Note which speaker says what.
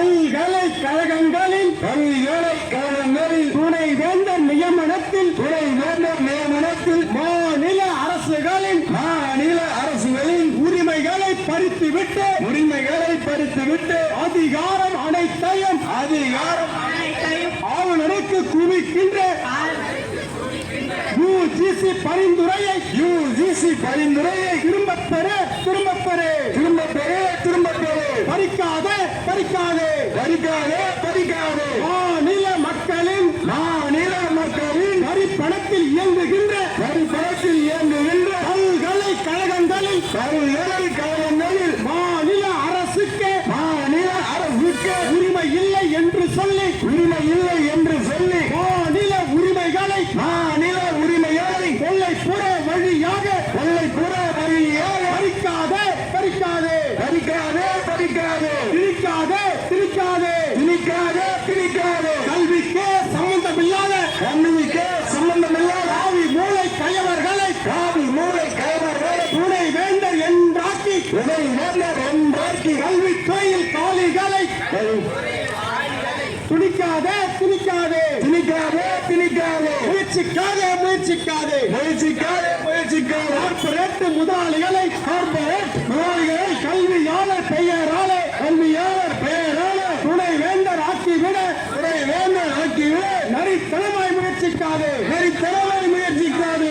Speaker 1: பல்கலைக்கழகங்களில்
Speaker 2: பல்கலைக்கழகங்களில்
Speaker 1: துணை வேந்தர் நியமனத்தில்
Speaker 2: துணை வேந்தர் நியமனத்தில்
Speaker 1: மாநில அரசுகளின்
Speaker 2: மாநில அரசுகளின்
Speaker 1: உரிமைகளை பறித்துவிட்டு
Speaker 2: உரிமைகளை பறித்துவிட்டு
Speaker 1: அதிகாரம் அனைத்தையும்
Speaker 2: அதிகாரம்
Speaker 1: ஆளுநருக்கு குவிக்கின்ற யூஜிசி பரிந்துரையை
Speaker 2: யுஜிசி பரிந்துரையை
Speaker 1: திரும்பப் பெற திரும்பப் பெற.
Speaker 2: திரும்ப பெற திரும்ப பெற.
Speaker 1: பறிக்காதே பறிக்காதே.
Speaker 2: பறிக்காதே பறிக்காதே
Speaker 1: மாநில மக்களின்
Speaker 2: மாநில மக்களின்
Speaker 1: வரி பணத்தில் இயங்குகின்ற
Speaker 2: வரி பணத்தில் இயங்குகின்ற
Speaker 1: பல்கலைக்கழகங்களில்
Speaker 2: பல்கலைக்கழகங்களில்
Speaker 1: மாநில அரசுக்கு
Speaker 2: மாநில அரசுக்கு
Speaker 1: உரிமை இல்லை என்று சொல்லி
Speaker 2: உரிமை இல்லை என்று சொல்லி
Speaker 1: மாநில உரிமைகளை
Speaker 2: மாநில உரிமைகளை
Speaker 1: கொள்ளைப்புற வழியாக
Speaker 2: கொள்ளைப்புற வழியாக
Speaker 1: பறிக்காதே பறிக்காதே.
Speaker 2: பறிக்காதே பறிக்காதே.
Speaker 1: கல்விக்கு மூளை கயவர்களை
Speaker 2: காவி மூளை கைவர்களை
Speaker 1: துணை வேந்தர் என்றாக்கி
Speaker 2: வேந்தர் என்றாக்கி
Speaker 1: கல்வித்துறையில் காலிகளை துணிக்காதே துணிக்காதே.
Speaker 2: திணிக்காதே திணிக்காதே.
Speaker 1: முயற்சிக்காதே முயற்சிக்காதே.
Speaker 2: முயற்சிக்காதே முயற்சிக்காதே.
Speaker 1: கார்பரேட் முதலாளிகளை
Speaker 2: முயற்சிக்காது வெறும்
Speaker 1: திறமை முயற்சிக்காது